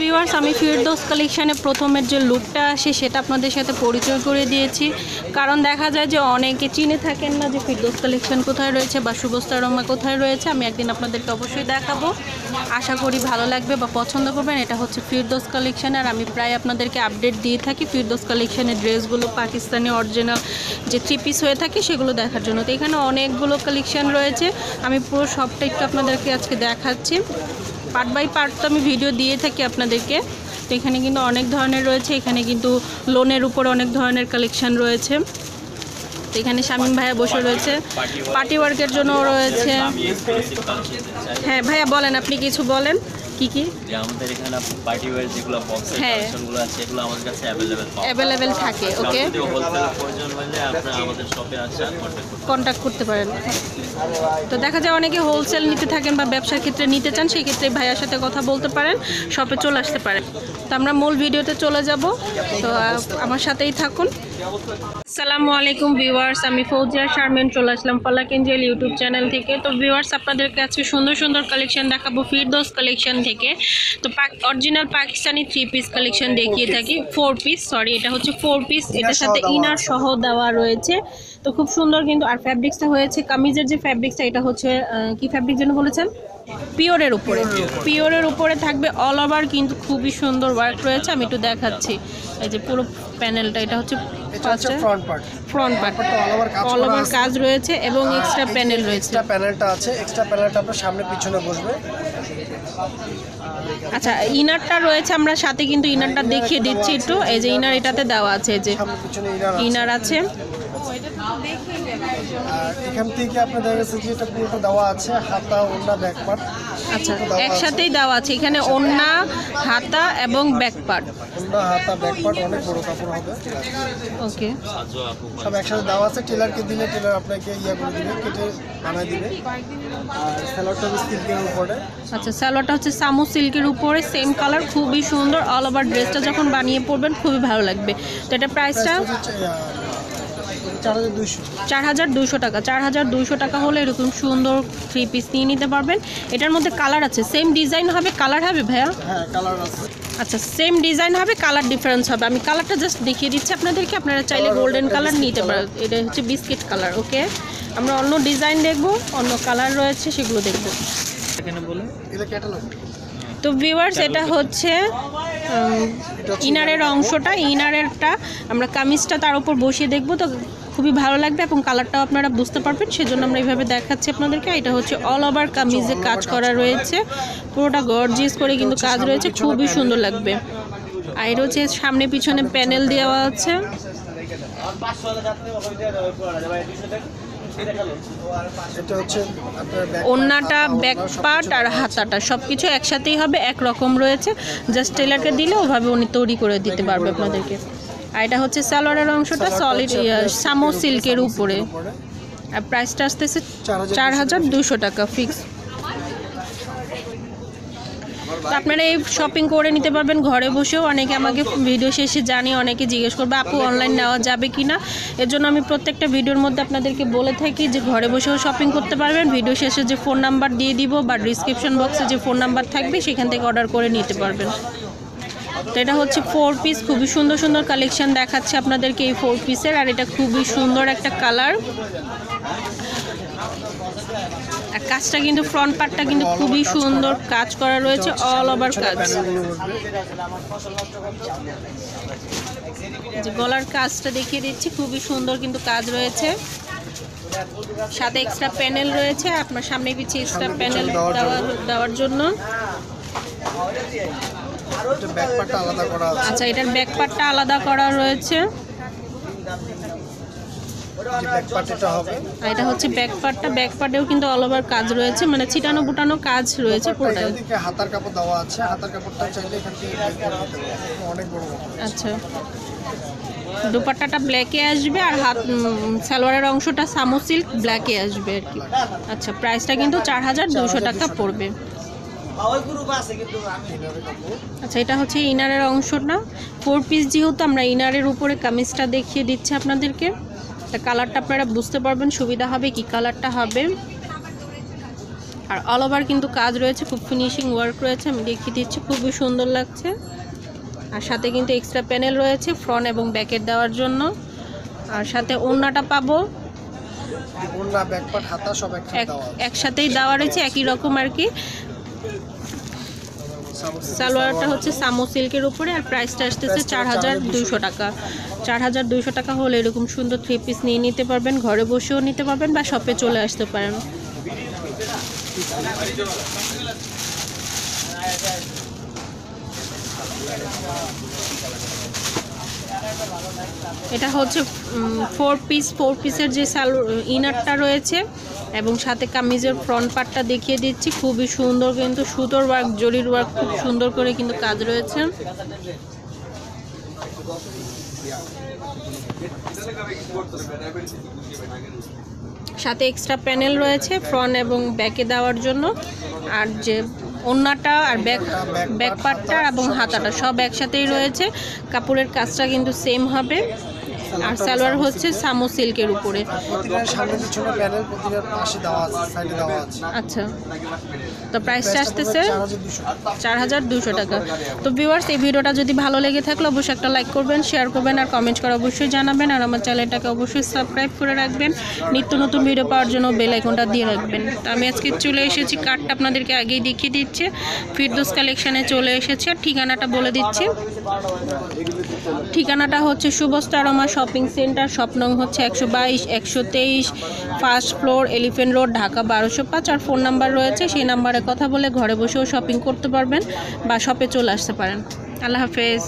Viewers আমি ফিরদোস কালেকশানে প্রথমের যে লুকটা আসে, সেটা আপনাদের সাথে পরিচয় করে দিয়েছি। কারণ দেখা যায় যে অনেকে চিনে থাকেন না যে ফিরদোস কালেকশান কোথায় রয়েছে বা শুভস্তা রমা কোথায় রয়েছে। আমি একদিন আপনাদেরকে অবশ্যই দেখাবো। আশা করি ভালো লাগবে বা পছন্দ করবেন। এটা হচ্ছে ফিরদোস কালেকশান আর আমি প্রায় আপনাদেরকে আপডেট দিয়ে থাকি। ফিরদোস কালেকশানের ড্রেসগুলো পাকিস্তানি অরিজিনাল যে থ্রি পিস হয়ে থাকে, সেগুলো দেখার জন্য। তো এখানে অনেকগুলো কালেকশান রয়েছে। আমি পুরো সবটা একটু আপনাদেরকে আজকে দেখাচ্ছি। পার্ট বাই পার্ট তো আমি ভিডিও দিয়ে থাকি আপনাদেরকে। তো এখানে কিন্তু অনেক ধরনের রয়েছে, এখানে কিন্তু লোনের উপর অনেক ধরনের কালেকশান রয়েছে। তো এখানে শামীম ভাইয়া বসে রয়েছে। পার্টি ওয়ার্কের জন্য রয়েছে। হ্যাঁ ভাইয়া বলেন, আপনি কিছু বলেন। কি কি? যে আমাদের এখানে পার্টি ওয়্যার যেগুলো বক্সের হ্যাঁ। কালেকশনগুলো আছে এগুলো আমাদের কাছে অ্যাভেলেবেল পাওয়া অ্যাভেলেবেল থাকে ওকে যদি হোলসেল প্রয়োজন হলে আপনারা আমাদের শপে আসা কন্ট্যাক্ট করতে পারেন। তো দেখা যায় অনেকে হোলসেল নিতে থাকেন বা ব্যবসার ক্ষেত্রে নিতে চান সেই ক্ষেত্রে ভাইয়ার সাথে কথা বলতে পারেন শপে চলে আসতে পারেন। তো আমরা মূল ভিডিওতে চলে যাব। তো আমার সাথেই থাকুন। আসসালামু আলাইকুম ভিউয়ার্স আমি ফৌজিয়া শারমিন চলে আসলাম পলাক এঞ্জেল ইউটিউব চ্যানেল থেকে। তো ভিউয়ার্স আপনাদেরকে আজকে সুন্দর সুন্দর কালেকশন দেখাবো ফিরদোস কালেকশন থেকে। তো original Pakistani three piece collection দেখিয়ে থাকি। ফোর পিস সরি এটা হচ্ছে ফোর পিস এটার সাথে ইনার সহ দেওয়া রয়েছে। তো খুব সুন্দর কিন্তু আর ফ্যাব্রিক্সটা হয়েছে কামিজের যে ফ্যাব্রিক্সটা এটা হচ্ছে কি ফ্যাব্রিক যেন বলেছেন? পিওরের উপরে। পিওরের উপরে থাকবে অল ওভার কিন্তু খুবই সুন্দর ওয়ার্ক রয়েছে। আমি একটু দেখাচ্ছি। এই যে পুরো প্যানেলটা এটা হচ্ছে ফ্রন্ট পার্ট ফ্রন্ট পার্ট ব্যাপারটা all over কাজ অল ওভার কাজ রয়েছে এবং এক্সট্রা প্যানেল রয়েছে। এক্সট্রা প্যানেলটা আছে এক্সট্রা প্যানেলটা আপনার সামনে পিছনে বসবে। আচ্ছা ইনারটা রয়েছে আমরা সাথে কিন্তু ইনারটা দেখিয়ে দিচ্ছি একটু। এই যে ইনার এটাতে দেওয়া আছে যে ইনার আছে। ইনার আছে। আর এখান থেকে আপনার দেখা গেছে যে এটা পুরোটা দেওয়া আছে হাতা ওন্না ব্যাক পার্ট আচ্ছা একসাথেই দেওয়া আছে। এখানে ওন্না হাতা এবং ব্যাক পার্ট ওন্না হাতা ব্যাক পার্ট অনেক বড় কাপড় হবে। ওকে। সব একসাথে দেওয়া আছে। টেলারকে দিলে টেলার আপনাকে ইয়া করে দিবে কেটে বানায় দিবে। আর স্যালাডটা হবে সিল্কের উপরে। আচ্ছা সালোয়ারটা হচ্ছে সামু সিল্কের উপরে। সেম কালার খুবই সুন্দর। অল ওভার ড্রেসটা যখন বানিয়ে পরবেন খুবই ভালো লাগবে। তো এটা প্রাইসটা চার হাজার দুশো টাকা। চার হাজার দুশো টাকা হলে এরকম সুন্দর থ্রি পিস নিয়ে নিতে পারবেন। এটার মধ্যে কালার আছে। সেম ডিজাইন হবে। কালার হবে ভাইয়া? হ্যাঁ কালার আছে। আচ্ছা সেম ডিজাইন হবে। কালার ডিফারেন্স হবে। আমি কালারটা জাস্ট দেখিয়ে দিচ্ছি আপনাদেরকে। আপনারা চাইলে গোল্ডেন কালার নিতে পারেন। এটা হচ্ছে বিস্কিট কালার ওকে আমরা অন্য ডিজাইন দেখব। অন্য কালার রয়েছে সেগুলো দেখব। এখানে বলে এটা ক্যাটালগ তো ভিউয়ার্স এটা হচ্ছে ইনারের অংশটা ইনারেরটা। আমরা কামিজটা তার উপর বসিয়ে দেখব। তো খুবই ভালো লাগবে এবং কালারটাও আপনারা বুঝতে পারবেন। সেজন্য আমরা এইভাবে দেখাচ্ছি আপনাদেরকে। এটা হচ্ছে অল ওভার কামিজে কাজ করা রয়েছে। পুরোটা গর্জিয়াস করে কিন্তু কাজ রয়েছে। খুবই সুন্দর লাগবে। আর এটা হচ্ছে সামনে পিছনে প্যানেল দেওয়া আছে। এটা হচ্ছে ব্যাক ওন্নাটা ব্যাক পার্ট আর হাতাটা সব কিছু একসাথেই হবে একরকম রয়েছে। জাস্ট টেলারকে দিলে ওভাবে উনি তৈরি করে দিতে পারবে আপনাদেরকে। আর এটা হচ্ছে সালোয়ারের অংশটা সলিড সামো সিল্কের উপরে। আর প্রাইসটা আসতেছে চার হাজার দুশো টাকা। ফিক্স আপনারা এই শপিং করে নিতে পারবেন ঘরে বসেও। অনেকে আমাকে ভিডিও শেষে জানি অনেকে জিজ্ঞেস করবে, আপু অনলাইন নেওয়া যাবে কি না এর জন্য আমি প্রত্যেকটা ভিডিওর মধ্যে আপনাদেরকে বলে থাকি যে ঘরে বসেও শপিং করতে পারবেন। ভিডিও শেষে যে ফোন নাম্বার দিয়ে দিব বা ডিসক্রিপশন বক্সে যে ফোন নাম্বার থাকবে, সেখান থেকে অর্ডার করে নিতে পারবেন। তো এটা হচ্ছে ফোর পিস খুবই সুন্দর সুন্দর কালেকশন দেখাচ্ছে আপনাদেরকে এই ফোর পিসের আর এটা খুবই সুন্দর একটা কালার আর কাজটা কিন্তু ফ্রন্ট পার্টটা কিন্তু খুবই সুন্দর কাজ করা রয়েছে অল ওভার কাজ। যে গলার কাজটা দেখিয়ে দিচ্ছি খুবই সুন্দর কিন্তু কাজ রয়েছে। সাথে এক্সট্রা প্যানেল রয়েছে আপনার সামনে পিছিয়ে এক্সট্রা প্যানেল দেওয়া দেওয়ার জন্য। আচ্ছা এটার ব্যাক পার্টটা আলাদা করা রয়েছে যে ব্যাক পার্ট এটা হবে আর এটা হচ্ছে ব্যাক পার্টটা ব্যাক পার্টেও কিন্তু অল ওভার কাজ রয়েছে। মানে ছিটানো বুটানো কাজ রয়েছে পুরোটাই। হাতার কাপড় দেওয়া আছে। হাতার কাপড়টা চাইলে এখান থেকে অনেক বড় আচ্ছা। দুপাট্টাটা ব্ল্যাকে আসবে আর হাত সালোয়ারের অংশটা সামো সিল্ক ব্ল্যাকে আসবে আর কি। আচ্ছা প্রাইসটা কিন্তু চার হাজার দুশো টাকা পড়বে। আচ্ছা এটা হচ্ছে ইনারের অংশটা। ফোর পিস যেহেতু আমরা ইনারের উপরে কামিজটা দেখিয়ে দিচ্ছি আপনাদেরকে। তা কালারটা আপনারা বুঝতে পারবেন সুবিধা হবে কি কালারটা হবে। আর অল ওভার কিন্তু কাজ রয়েছে খুব ফিনিশিং ওয়ার্ক রয়েছে আমি দেখিয়ে দিচ্ছি খুবই সুন্দর লাগছে। আর সাথে কিন্তু এক্সট্রা প্যানেল রয়েছে ফ্রন্ট এবং ব্যাকের দেওয়ার জন্য। আর সাথে ওড়নাটা পাবো। একসাথেই দেওয়া রয়েছে একই রকম আর কি। সালোয়ারটা হচ্ছে সামো সিল্কের উপরে আর প্রাইসটা আসতেছে চার হাজার দুইশো টাকা। চার হাজার দুইশো টাকা হলে এরকম সুন্দর থ্রি পিস নিয়ে নিতে পারবেন ঘরে বসেও নিতে পারবেন বা শপে চলে আসতে পারেন। এটা হচ্ছে ফোর পিস ফোর পিসের যে সালো ইনারটা রয়েছে এবং সাথে কামিজের ফ্রন্ট পার্টটা দেখিয়ে দিচ্ছি। খুবই সুন্দর কিন্তু সুতোর ওয়ার্ক জরির ওয়ার্ক খুব সুন্দর করে কিন্তু কাজ রয়েছে। সাথে এক্সট্রা প্যানেল রয়েছে ফ্রন্ট এবং ব্যাকে দেওয়ার জন্য। আর যে ওন্নাটা আর ব্যাক ব্যাক পার্টটা এবং হাতাটা সব একসাথেই রয়েছে। কাপড়ের কাজটা কিন্তু সেম হবে। আর সালোয়ার হচ্ছে সামো সিল্কের উপরে। আচ্ছা। তো প্রাইসটা আসতেছে চার হাজার দুশো চার হাজার দুশো টাকা। তো ভিউয়ার্স এই ভিডিওটা যদি ভালো লেগে থাকলে অবশ্যই একটা লাইক করবেন শেয়ার করবেন আর কমেন্ট করে অবশ্যই জানাবেন। আর আমার চ্যানেলটাকে অবশ্যই সাবস্ক্রাইব করে রাখবেন। নিত্য নতুন ভিডিও পাওয়ার জন্য বেল আইকনটা দিয়ে রাখবেন। তো আমি আজকে চলে এসেছি কার্ডটা আপনাদেরকে আগেই দেখিয়ে দিচ্ছে। ফিরদোস কালেকশানে চলে এসেছে আর ঠিকানাটা বলে দিচ্ছি। ঠিকানাটা হচ্ছে শুভস্তারমা শপিং সেন্টার, স্বপ্নং হচ্ছে একশো বাইশ, একশো তেইশ, first floor, Elephant Road, Dhaka বারোশো পাঁচ। আর ফোন নাম্বার রয়েছে, সেই নাম্বারে কথা বলে ঘরে বসেও শপিং করতে পারবেন বা শপে চলে আসতে পারেন। আল্লাহ হাফেজ।